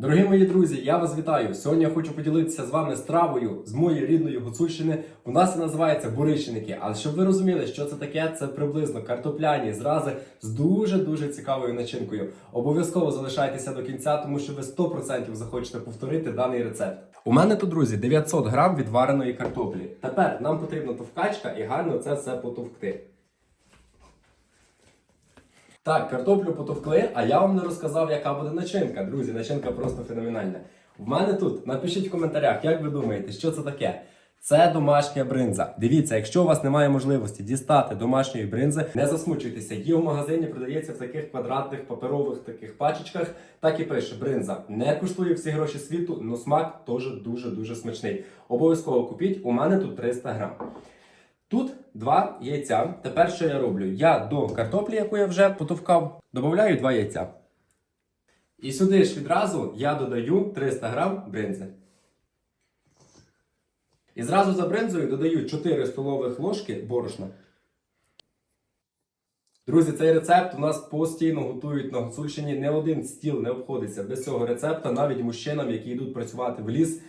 Дорогі мої друзі, я вас вітаю. Сьогодні я хочу поділитися з вами стравою з моєї рідної Гуцульщини. У нас це називається бурищеники. Але щоб ви розуміли, що це таке, це приблизно картопляні зрази з дуже дуже цікавою начинкою. Обов'язково залишайтеся до кінця, тому що ви 100% захочете повторити даний рецепт. У мене тут, друзі, 900 грам відвареної картоплі. Тепер нам потрібна товкачка і гарно це все потовкти. Так, картоплю потовкли, а я вам не розказав, яка буде начинка. Друзі, начинка просто феноменальна. В мене тут напишіть в коментарях, як ви думаєте, що це таке. Це домашня бринза. Дивіться, якщо у вас немає можливості дістати домашньої бринзи, не засмучуйтеся. Її в магазині продається в таких квадратних паперових таких пачечках. Так і пише бринза. Не коштує всі гроші світу, але смак теж дуже дуже смачний. Обов'язково купіть. У мене тут 300 грам. Тут два яйця. Тепер що я роблю? Я до картоплі, яку я вже потовкав, додаю два яйця. І сюди ж відразу я додаю 300 грам бринзи. І зразу за бринзою додаю 4 столових ложки борошна. Друзі, цей рецепт у нас постійно готують на Гуцульщині. Не один стіл не обходиться без цього рецепта, навіть мужчинам, які йдуть працювати в ліс.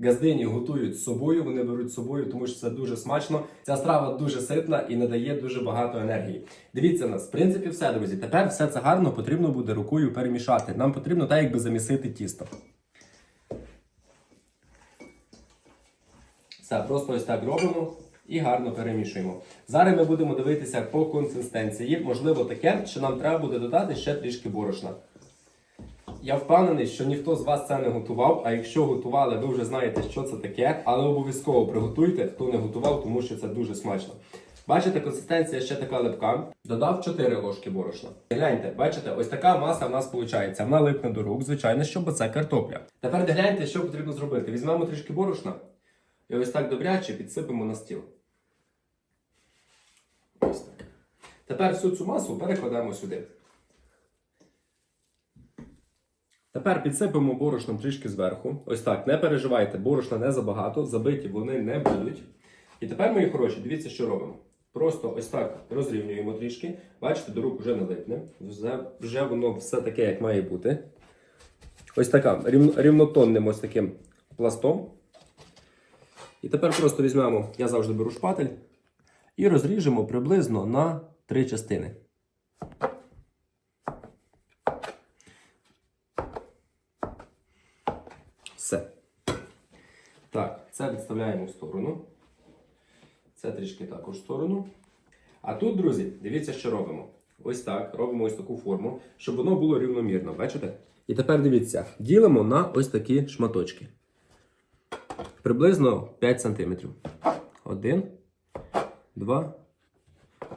Газдині готують з собою, вони беруть з собою, тому що це дуже смачно. Ця страва дуже ситна і надає дуже багато енергії. Дивіться нас, в принципі, все, друзі. Тепер все це гарно потрібно буде рукою перемішати. Нам потрібно так, якби замісити тісто. Все, просто ось так робимо і гарно перемішуємо. Зараз ми будемо дивитися по консистенції. Можливо, таке, що нам треба буде додати ще трішки борошна. Я впевнений, що ніхто з вас це не готував. А якщо готували, ви вже знаєте, що це таке, але обов'язково приготуйте, хто не готував, тому що це дуже смачно. Бачите, консистенція ще така липка. Додав 4 ложки борошна. Гляньте, бачите, ось така маса в нас виходить. Вона липне до рук, звичайно, що бо це картопля. Тепер гляньте, що потрібно зробити. Візьмемо трішки борошна і ось так добряче підсипемо на стіл. Ось так. Тепер всю цю масу перекладаємо сюди. Тепер підсипемо борошном трішки зверху. Ось так, не переживайте, борошна не забагато, забиті вони не будуть. І тепер, мої хороші, дивіться, що робимо. Просто ось так розрівнюємо трішки. Бачите, до рук вже не липне. Вже, вже воно все таке, як має бути. Ось така рівно, рівнотонним ось таким пластом. І тепер просто візьмемо, я завжди беру шпатель, і розріжемо приблизно на три частини. Все. Так, це відставляємо в сторону. Це трішки також в сторону. А тут, друзі, дивіться, що робимо.Ось так, робимо ось таку форму, щоб воно було рівномірно. Бачите? І тепер дивіться, ділимо на ось такі шматочки. Приблизно 5 см. Один, два.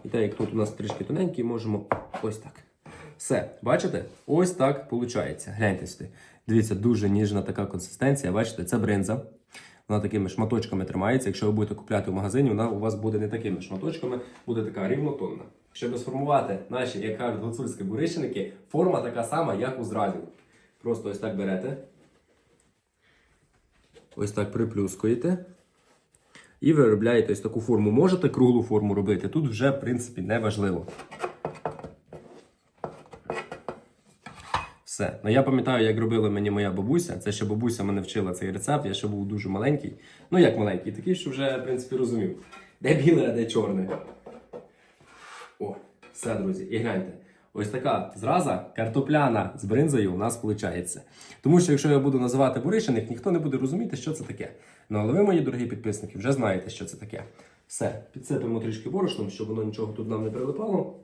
І так, як тут у нас трішки тоненький, можемо ось так. Все, бачите? Ось так виходить. Гляньте сюди. Дивіться, дуже ніжна така консистенція. Бачите, це бринза. Вона такими шматочками тримається. Якщо ви будете купляти в магазині, вона у вас буде не такими шматочками, буде така рівнотонна. Щоб сформувати наші, як кажуть, гуцульські бурищеники, форма така сама, як у зразів. Просто ось так берете. Ось так приплюскуєте. І виробляєте ось таку форму. Можете круглу форму робити. Тут вже, в принципі, не важливо. Все. Ну я пам'ятаю, як робила мені моя бабуся. Це ще бабуся мене вчила цей рецепт. Я ще був дуже маленький. Ну як маленький, такий, що вже, в принципі, розумів. Де біле, а де чорне. О, все, друзі. І гляньте. Ось така зраза картопляна з бринзою у нас виходить. Тому що якщо я буду називати бурищених, ніхто не буде розуміти, що це таке. Ну але ви, мої дорогі підписники, вже знаєте, що це таке. Все, підсипемо трішки борошном, щоб воно нічого тут нам не прилипало.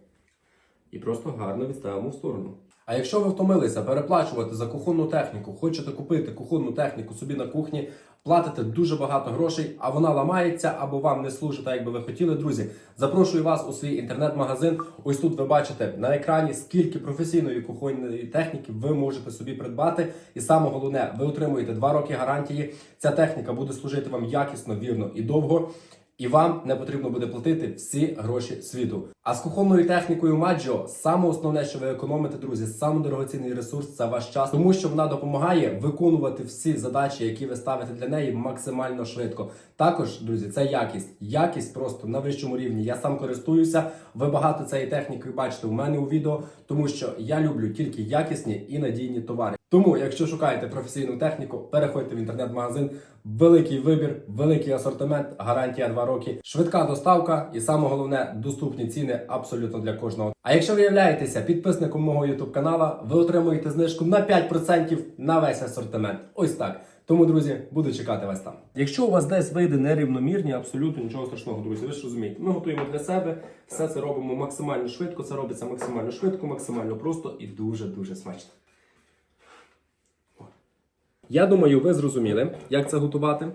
І просто гарно відставимо в сторону. А якщо ви втомилися переплачувати за кухонну техніку, хочете купити кухонну техніку собі на кухні, платите дуже багато грошей, а вона ламається або вам не служить так, як би ви хотіли, друзі. Запрошую вас у свій інтернет-магазин. Ось тут ви бачите на екрані, скільки професійної кухонної техніки ви можете собі придбати. І саме головне, ви отримуєте 2 роки гарантії. Ця техніка буде служити вам якісно, вірно і довго. І вам не потрібно буде платити всі гроші світу. А з кухонною технікою Маджо саме основне, що ви економите, друзі, саме дорогоцінний ресурс це ваш час, тому що вона допомагає виконувати всі задачі, які ви ставите для неї, максимально швидко. Також, друзі, це якість. Якість просто на вищому рівні. Я сам користуюся. Ви багато цієї техніки бачите у мене у відео, тому що я люблю тільки якісні і надійні товари. Тому, якщо шукаєте професійну техніку, переходьте в інтернет-магазин. Великий вибір, великий асортимент, гарантія 2 роки, швидка доставка і саме головне доступні ціни абсолютно для кожного. А якщо ви являєтеся підписником мого YouTube канала, ви отримуєте знижку на 5% на весь асортимент. Ось так. Тому, друзі, буду чекати вас там. Якщо у вас десь вийде нерівномірні, абсолютно нічого страшного, друзі. Ви ж розумієте, ми готуємо для себе, все це робимо максимально швидко. Це робиться максимально швидко, максимально просто і дуже дуже смачно. Я думаю, ви зрозуміли, як це готувати.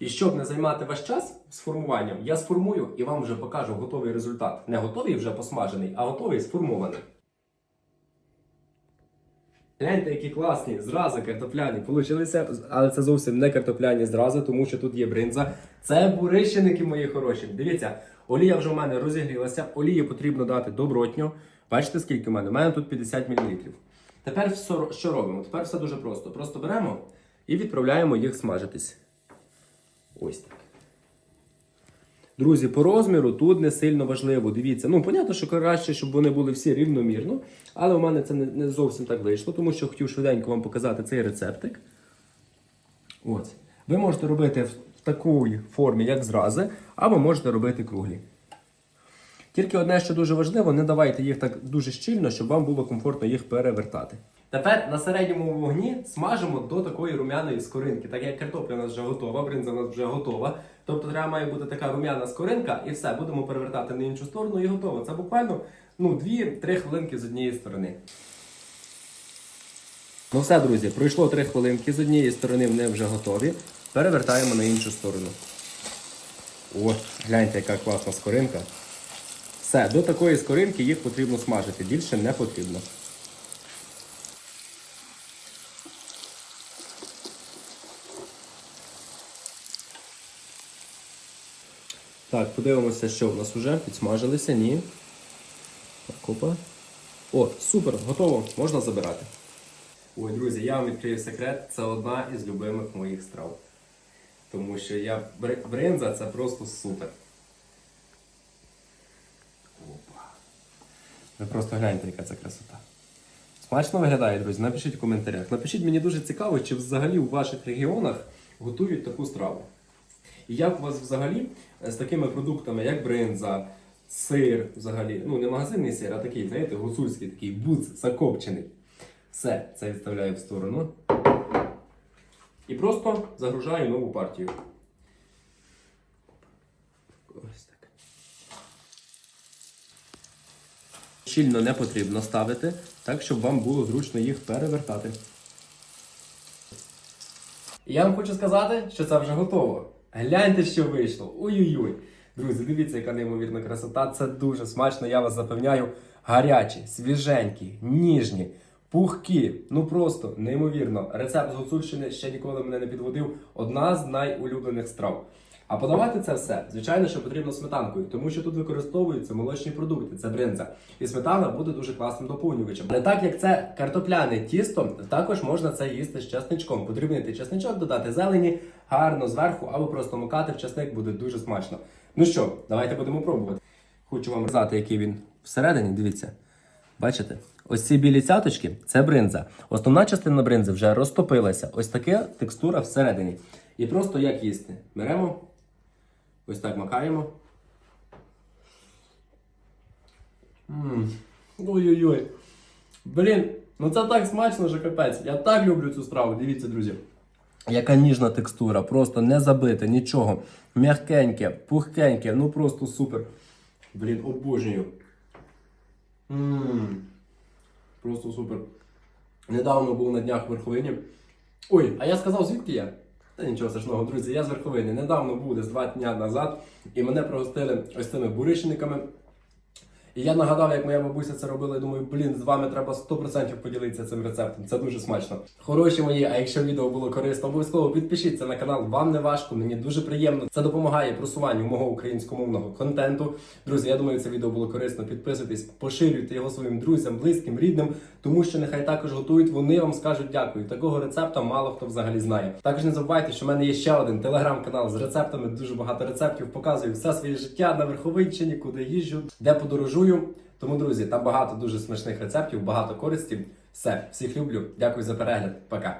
І щоб не займати ваш час з формуванням, я сформую і вам вже покажу готовий результат. Не готовий вже посмажений, а готовий сформований. Гляньте, які класні зрази картопляні получилися, але це зовсім не картопляні зрази, тому що тут є бринза. Це бурищеники мої хороші. Дивіться, олія вже в мене розігрілася. Олії потрібно дати добротньо. Бачите, скільки в мене? У мене тут 50 мл. Тепер що робимо? Тепер все дуже просто. Просто беремо і відправляємо їх смажитись. Ось так. Друзі, по розміру тут не сильно важливо. Дивіться, ну, понятно, що краще, щоб вони були всі рівномірно, але у мене це не, зовсім так вийшло, тому що хотів швиденько вам показати цей рецептик. Ось. Ви можете робити в такій формі, як зрази, або можете робити круглі. Тільки одне, що дуже важливо, не давайте їх так дуже щільно, щоб вам було комфортно їх перевертати. Тепер на середньому вогні смажимо до такої рум'яної скоринки. Так як картопля у нас вже готова, бринза у нас вже готова. Тобто треба має бути така рум'яна скоринка, і все, будемо перевертати на іншу сторону і готово. Це буквально ну, 2-3 хвилинки з однієї сторони. Ну все, друзі, пройшло 3 хвилинки. З однієї сторони вони вже готові. Перевертаємо на іншу сторону. О, гляньте, яка класна скоринка. Все, до такої скоринки їх потрібно смажити. Більше не потрібно. Так, подивимося, що в нас вже підсмажилися. Ні. Так, опа. О, супер, готово, можна забирати. Ой, друзі, я вам відкрию секрет. Це одна із любимих моїх страв. Тому що я бринза це просто супер. Опа. Ви просто гляньте, яка це красота. Смачно виглядає, друзі. Напишіть в коментарях. Напишіть мені дуже цікаво, чи взагалі у ваших регіонах готують таку страву. Як у вас взагалі е, з такими продуктами, як бринза, сир, взагалі, ну не магазинний сир, а такий, знаєте, гуцульський такий буц закопчений. Все, це відставляю в сторону. І просто загружаю нову партію. Ось так. Щільно не потрібно ставити, так, щоб вам було зручно їх перевертати. Я вам хочу сказати, що це вже готово. Гляньте, що вийшло. Ой-ой-ой. Друзі, дивіться, яка неймовірна красота. Це дуже смачно, я вас запевняю. Гарячі, свіженькі, ніжні, пухкі. Ну просто неймовірно. Рецепт з Гуцульщини ще ніколи мене не підводив. Одна з найулюблених страв. А подавати це все, звичайно, що потрібно сметанкою, тому що тут використовуються молочні продукти, це бринза. І сметана буде дуже класним доповнювачем. Але так як це картопляне тісто, також можна це їсти з чесничком. Потрібно чесничок, додати зелені, гарно зверху, або просто макати в чесник буде дуже смачно. Ну що, давайте будемо пробувати. Хочу вам розказати, який він всередині. Дивіться. Бачите? Ось ці білі цяточки це бринза. Основна частина бринзи вже розтопилася. Ось така текстура всередині. І просто як їсти? Беремо, ось так макаємо. Ой-ой-ой. Блін, ну це так смачно, що капець. Я так люблю цю страву. Дивіться, друзі. Яка ніжна текстура, просто не забите, нічого. М'якеньке, пухкеньке, ну просто супер. Блін, обожнюю. Ммм. Просто супер. Недавно був на днях в Верховині. Ой, а я сказав, звідки я? Та нічого страшного, друзі, я з Верховини. Недавно був десь два дня назад, і мене пригостили ось цими бурищниками. І я нагадав, як моя бабуся це робила. і Думаю, блін, з вами треба 100% поділитися цим рецептом. Це дуже смачно. Хороші мої, а якщо відео було корисно, обов'язково підпишіться на канал. Вам не важко, мені дуже приємно. Це допомагає просуванню мого українськомовного контенту. Друзі, я думаю, це відео було корисно. Підписуйтесь, поширюйте його своїм друзям, близьким, рідним, тому що нехай також готують. Вони вам скажуть дякую. Такого рецепта мало хто взагалі знає. Також не забувайте, що в мене є ще один телеграм-канал з рецептами. Дуже багато рецептів. Показую все своє життя на Верховинщині, куди їжджу, де подорожую. Тому, друзі, там багато дуже смачних рецептів, багато користі. Все, всіх люблю. Дякую за перегляд. Пока.